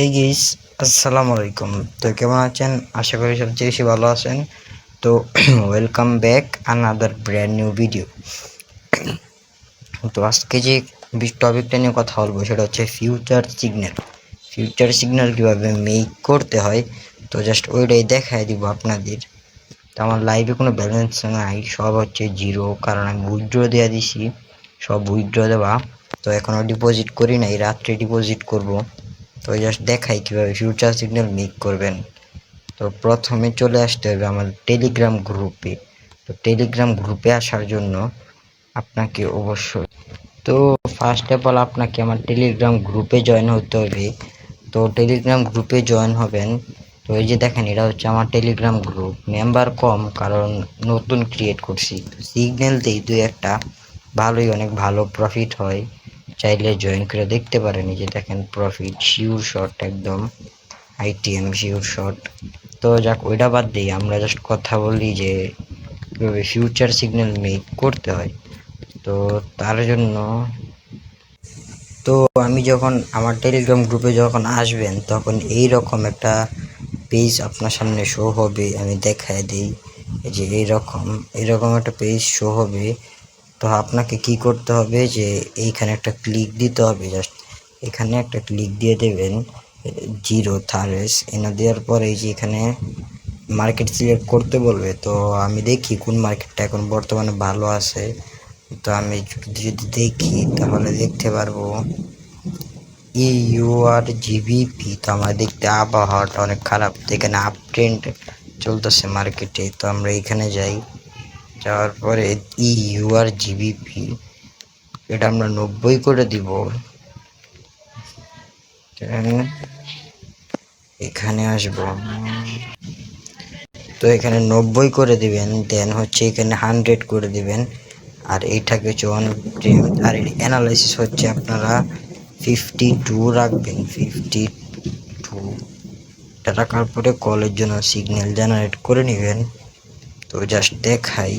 এই গেইস আসসালামু আলাইকুম। তো কেমন আছেন? আশা করি সবচেয়ে বেশি ভালো আছেন। তো welcome back another brand new video তো আজকে যে টপিকটা নিয়ে কথা বলব সেটা হচ্ছে ফিউচার সিগন্যাল ফিউচার সিগন্যাল কীভাবে মেক করতে হয়? তো জাস্ট ওইটাই দেখাই দিব আপনাদের। তো আমার লাইভে কোনো ব্যালেন্স নাই, সব হচ্ছে জিরো কারণ আমি উইথড্র দেওয়া দিছি। সব উইথড্র দেওয়া তো এখনও ডিপোজিট করি নাই, রাত্রে ডিপোজিট করব। তো জাস্ট দেখাই কীভাবে ফিউচার সিগন্যাল মেক করবেন। তো প্রথমে চলে আসতে হবে আমার টেলিগ্রাম গ্রুপে তো টেলিগ্রাম গ্রুপে আসার জন্য আপনাকে অবশ্যই তো ফার্স্ট অফ অল আপনাকে আমার টেলিগ্রাম গ্রুপে জয়েন হতে হবে। তো টেলিগ্রাম গ্রুপে জয়েন হবেন। তো এই যে দেখেন, এটা হচ্ছে আমার টেলিগ্রাম গ্রুপ মেম্বার কম, কারণ নতুন ক্রিয়েট করছি। সিগন্যাল দিই দুই একটা। ভালোই, অনেক ভালো প্রফিট হয়। চাইলে জয়েন করে দেখতে পারেন যে দেখেন প্রফিট শিওর শট একদম আইটিএম শিওর শট তো যাক, ওইটা বাদ দিই আমরা জাস্ট কথা বলি যে কীভাবে ফিউচার সিগন্যাল মেক করতে হয়। তো তার জন্য তো আমি যখন আমার টেলিগ্রাম গ্রুপে যখন আসবেন, তখন এই রকম একটা পেজ আপনার সামনে শো হবে, আমি দেখায় দিই। যে এইরকম এরকম একটা পেজ শো হবে। তো আপনাকে কি করতে হবে যে এইখানে একটা ক্লিক দিতে হবে জাস্ট এখানে একটা ক্লিক দিয়ে দেবেন জিরো থারেস এনে দেওয়ার পর এই যে এখানে মার্কেট সিলেক্ট করতে বলবে, তো আমি দেখি কোন মার্কেটটা এখন বর্তমানে ভালো আছে। তো আমি যদি দেখি তাহলে দেখতে পারব। ইউআর জিবিপি তো আমরা দেখতে আবহাওয়াটা অনেক খারাপ এখানে আপ ট্রেন্ড চলতেছে মার্কেটে তো আমরা এখানে যাই। যাওয়ার পরে ই ইউআর জিবিপি এটা আমরা নব্বই করে দিব। এখানে আসব তো এখানে নব্বই করে দিবেন, দেন হচ্ছে এখানে হান্ড্রেড করে দিবেন। আর এইটাকে ওয়ান আর অ্যানালাইসিস হচ্ছে আপনারা ফিফটি টু রাখবেন ফিফটি টু রাখার পরে কলের জন্য সিগন্যাল জেনারেট করে নেবেন। তো জাস্ট দেখাই।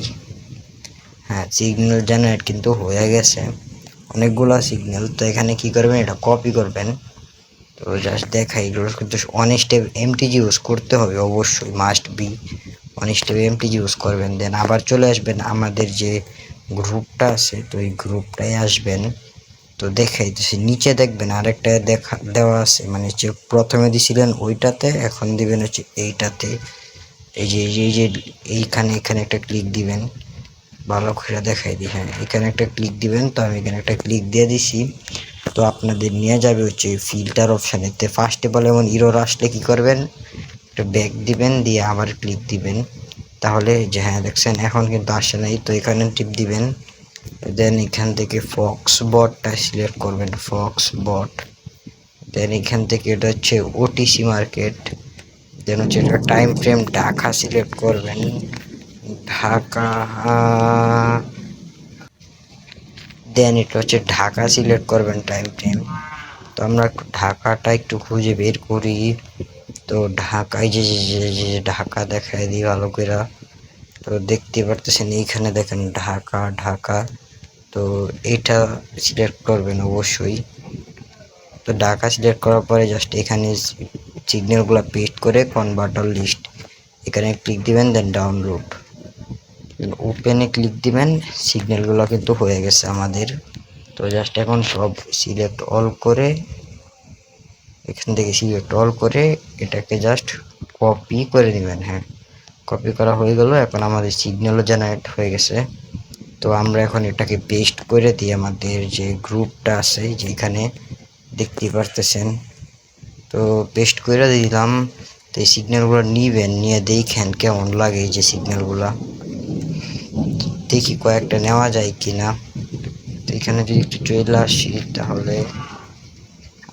হ্যাঁ সিগন্যাল জেনারেট কিন্তু হয়ে গেছে। অনেকগুলো সিগন্যাল তো এখানে কি করবেন? এটা কপি করবেন। তো জাস্ট দেখাই কিন্তু অন স্টেপ এমটিজি ইউজ করতে হবে, অবশ্যই must be on step MTG use করবেন। দেন আবার চলে আসবেন আমাদের যে গ্রুপটা আছে, তো এই গ্রুপটাই আসবেন। তো দেখাইতেছি, নিচে দেখবেন আরেকটা দেখা, দেওয়া আছে। মানে যে প্রথমে দিছিলেন ওইটাতে, এখন দিবেন হচ্ছে এইটাতে। এই যে এই যে এইখানে, এখানে একটা ক্লিক দিবেন। ভালো করে দেখাই দিই হ্যাঁ এখানে একটা ক্লিক দিবেন, তো আমি এখানে একটা ক্লিক দিয়ে দিছি। তো আপনাদের নিয়ে যাবে হচ্ছে ফিল্টার অপশানেতে ফার্স্টে বলে এমন ইরোর আসলে কী করবেন? একটা ব্যাক দিবেন, দিয়ে আবার ক্লিক দিবেন। তাহলে যে হ্যাঁ দেখছেন, এখন কিন্তু আসে নাই, তো এখানে টিপ দিবেন। দেন এখান থেকে ফক্স বটটা সিলেক্ট করবেন ফক্স বট দেন এখান থেকে এটা হচ্ছে ওটিসি মার্কেট দেন হচ্ছে এটা টাইম ফ্রেম ঢাকা সিলেক্ট করবেন। ঢাকা দেন এটা হচ্ছে ঢাকা সিলেক্ট করবেন টাইম ফ্রেম তো আমরা ঢাকাটা একটু খুঁজে বের করি। তো ঢাকায় যে যে ঢাকা দেখায় দিই ভালো করে। তো দেখতে পারতেছেন, এইখানে দেখেন ঢাকা ঢাকা। তো এটা সিলেক্ট করবেন অবশ্যই। তো ঢাকা সিলেক্ট করার পরে জাস্ট এখানে সিগন্যালগুলো পেস্ট করে কনভার্টার লিস্ট এখানে ক্লিক দিবেন দেন ডাউনলোড ওপেনে ক্লিক দিবেন সিগন্যালগুলো কিন্তু হয়ে গেছে আমাদের। তো জাস্ট এখন সব সিলেক্ট অল করে, এখান থেকে সিলেক্ট অল করে এটাকে জাস্ট কপি করে নেবেন হ্যাঁ। কপি করা হয়ে গেল, এখন আমাদের সিগন্যালও জেনারেট হয়ে গেছে। তো আমরা এখন এটাকে পেস্ট করে দিই আমাদের যে গ্রুপটা আছে, যেখানে দেখতে পারতেছেন। তো পেস্ট করে দিলাম, তো এই সিগন্যালগুলো নিবেন, নিয়ে দেখেন কেমন লাগে এই যে সিগন্যালগুলো দেখি কয়েকটা নেওয়া যায় কি না তো এখানে যদি একটু চলে আসি, তাহলে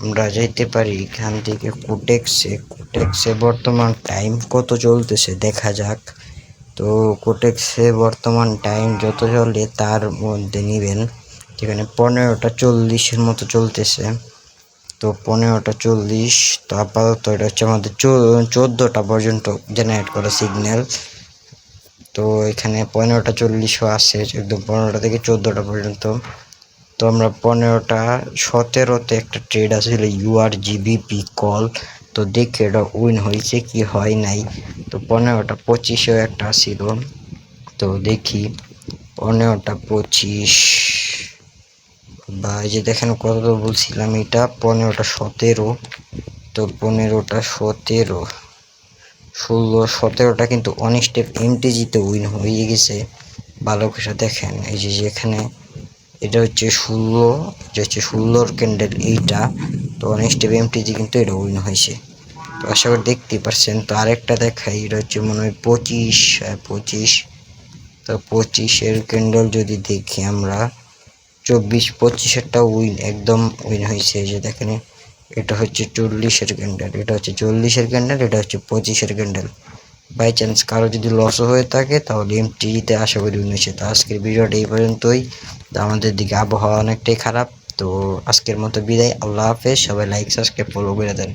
আমরা যাইতে পারি এখান থেকে কোটেক্সে কোটেক্সে বর্তমান টাইম কত চলতেছে দেখা যাক। তো কোটেক্সে বর্তমান টাইম যত চলে তার মধ্যে নেবেন। যেখানে পনেরোটা চল্লিশের মতো চলতেছে। তো পনেরোটা চল্লিশ, তো আপাতত এটা হচ্ছে আমাদের চোদ্দোটা পর্যন্ত জেনারেট করা সিগন্যাল তো এখানে পনেরোটা চল্লিশও আছে, একদম পনেরোটা থেকে চোদ্দোটা পর্যন্ত। তো আমরা পনেরোটা, সতেরোতে একটা ট্রেড আছিল ইউআর জিবিপি কল তো দেখি এটা উইন হয়েছে কি হয় নাই। তো পনেরোটা পঁচিশেও একটা ছিল তো দেখি, পনেরোটা পঁচিশ বা এই যে দেখেন কত তো বলছিলাম এটা পনেরোটা সতেরো। তো পনেরোটা সতেরো। ষোলো সতেরোটা কিন্তু অনেক স্টেপ এমটিজিতে উইন হয়ে গেছে। ভালো করে দেখেন এই যে যেখানে এটা হচ্ছে ষোলো এটা হচ্ছে ষোলোর ক্যান্ডেল এইটা। তো অনেক স্টেপ এমটিজি কিন্তু এটা উইন হয়েছে। তো আশা করি দেখতেই পারছেন। তো আরেকটা দেখাই এটা হচ্ছে মনে হয় পঁচিশ হ্যাঁ, পঁচিশ। তো পঁচিশের ক্যান্ডেল যদি দেখি আমরা চব্বিশ পঁচিশেরটা উইন একদম উইন হয়েছে। যে দেখেন, এটা হচ্ছে চল্লিশের ক্যান্ডেল এটা হচ্ছে চল্লিশের ক্যান্ডেল এটা হচ্ছে পঁচিশের ক্যান্ডেল বাই চান্স কারও যদি লসও হয়ে থাকে, তাহলে এম এমটিতে আশা করি উইন হয়েছে। তো আজকের ভিডিওটা এই পর্যন্তই। তো আমাদের দিকে আবহাওয়া অনেকটাই খারাপ। তো আজকের মতো বিদায়। আল্লাহ হাফেজ। সবাই লাইক সাবস্ক্রাইব ফলো করে দেন।